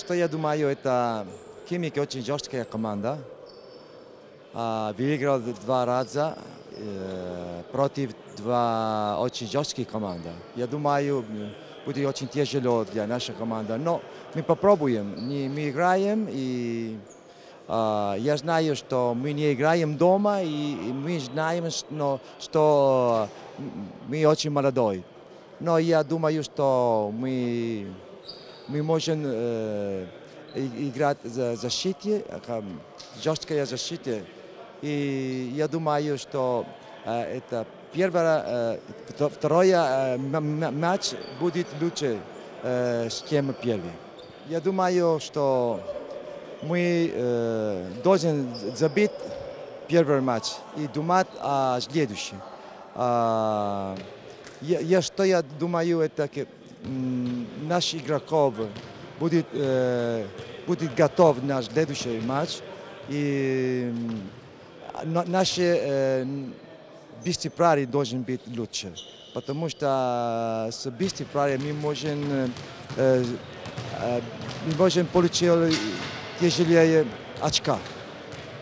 что я думаю, это Химики очень жесткая команда. А, выиграл два раза э, против два очень жесткие команды. Я думаю, будет очень тяжело для нашей команды. Но мы попробуем. Не- Мы играем, и а, я знаю, что мы не играем дома, и, и мы знаем, что м, мы очень молодой. Но я думаю, что мы, мы можем э, играть за защите, жесткая защита. И я думаю, что э, это первое, э, вто- второе э, матч будет лучше, э, чем первый. Я думаю, что мы э, должен забить первый матч и думать о следующем. А, я, я- что я думаю, это ки- м, наш игроков будет, э, будет готов на следующий матч. И м, на- наши э, быстроправие должен быть лучше. Потому что с быстроправием мы можем, э, э, мы можем получить тяжелее очка.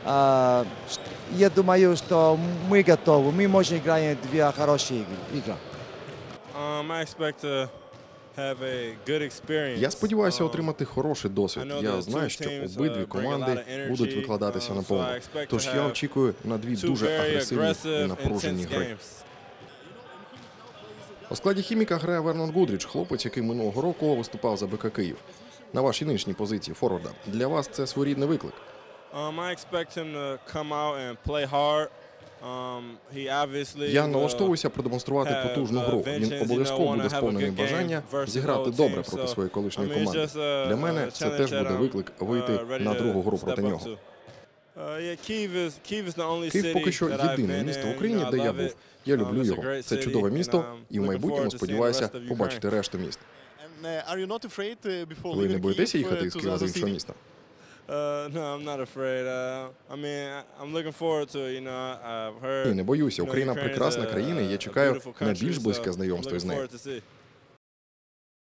А, ш- я думаю, что мы готовы. Мы можем играть две хорошие игры. игры. Um, I expect to Я сподіваюся Um, отримати хороший досвід. Я знаю, що обидві uh, команди будуть викладатися um, на so повну. Тож я очікую на дві дуже агресивні і напружені гри. У складі хіміка грає Вернон Гудріч, хлопець, який минулого року виступав за БК Київ. На вашій нинішній позиції форварда. Для вас це своєрідний виклик. Um, I expect him to come out and play hard. Um, Я налаштовуюся продемонструвати потужну uh, гру. Він обов'язково буде сповнений бажання зіграти добре проти своєї колишньої команди. Для мене це теж буде виклик вийти uh, на другу гру проти нього. Uh, Київ поки що єдине місто в Україні, де я був. Я Um, люблю його. Це чудове місто, і в майбутньому сподіваюся побачити решту міст. Uh, uh, Ви не боїтеся їхати uh, із Києва до other іншого міста? Ні, не боюся. you know, Україна прекрасна країна, і я чекаю на більш близьке знайомство з нею.